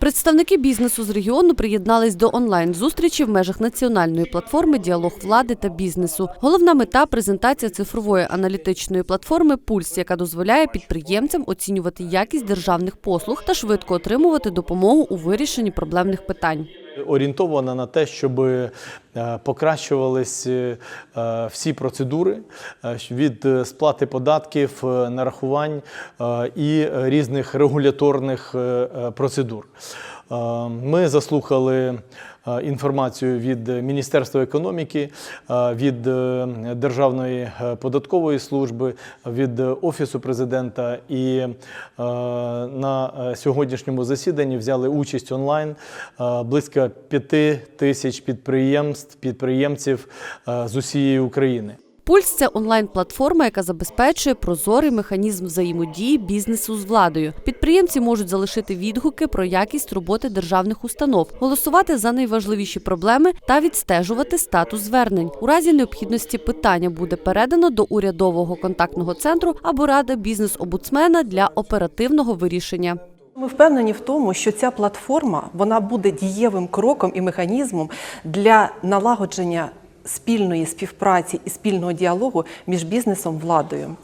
Представники бізнесу з регіону приєднались до онлайн-зустрічі в межах національної платформи Діалог влади та бізнесу. Головна мета презентація цифрової аналітичної платформи Пульс, яка дозволяє підприємцям оцінювати якість державних послуг та швидко отримувати допомогу у вирішенні проблемних питань. Орієнтована на те, щоб е, покращувались е, е, всі процедури від сплати податків, нарахувань і різних регуляторних процедур. Е, Ми заслухали е, інформацію від Міністерства економіки, е, від Державної податкової служби, від Офісу президента і на сьогоднішньому засіданні взяли участь онлайн близько п'яти тисяч підприємств, підприємців з усієї України. Пульс це онлайн-платформа, яка забезпечує прозорий механізм взаємодії бізнесу з владою. Підприємці можуть залишити відгуки про якість роботи державних установ, голосувати за найважливіші проблеми та відстежувати статус звернень. У разі необхідності питання буде передано до урядового контактного центру або ради бізнес-обуцмена для оперативного вирішення. Ми впевнені в тому, що ця платформа вона буде дієвим кроком і механізмом для налагодження спільної співпраці і спільного діалогу між бізнесом владою.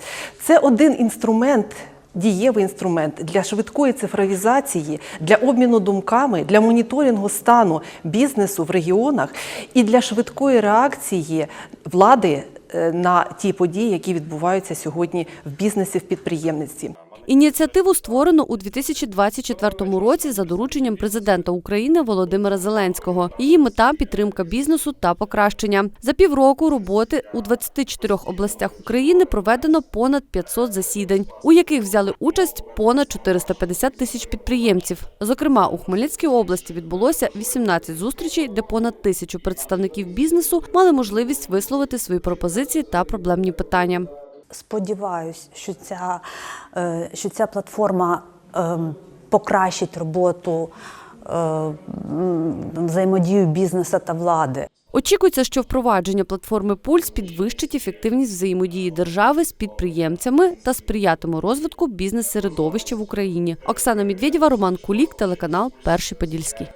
Це один інструмент. Дієвий інструмент для швидкої цифровізації, для обміну думками, для моніторингу стану бізнесу в регіонах і для швидкої реакції влади е, на ті події, які відбуваються сьогодні в бізнесі, в підприємництві. Ініціативу створено у 2024 році за дорученням президента України Володимира Зеленського. Її мета підтримка бізнесу та покращення. За півроку роботи у 24 областях України проведено понад 500 засідань, у яких взяли участь понад 450 тисяч підприємців. Зокрема, у Хмельницькій області відбулося 18 зустрічей, де понад тисячу представників бізнесу мали можливість висловити свої пропозиції та проблемні питання. Сподіваюсь, що ця, е, що ця платформа ем, покращить роботу е, взаємодію бізнесу та влади. Очікується, що впровадження платформи Пульс підвищить ефективність взаємодії держави з підприємцями та сприятиме розвитку бізнес-середовища в Україні. Оксана Медведєва, Роман Кулік, телеканал Перший Подільський.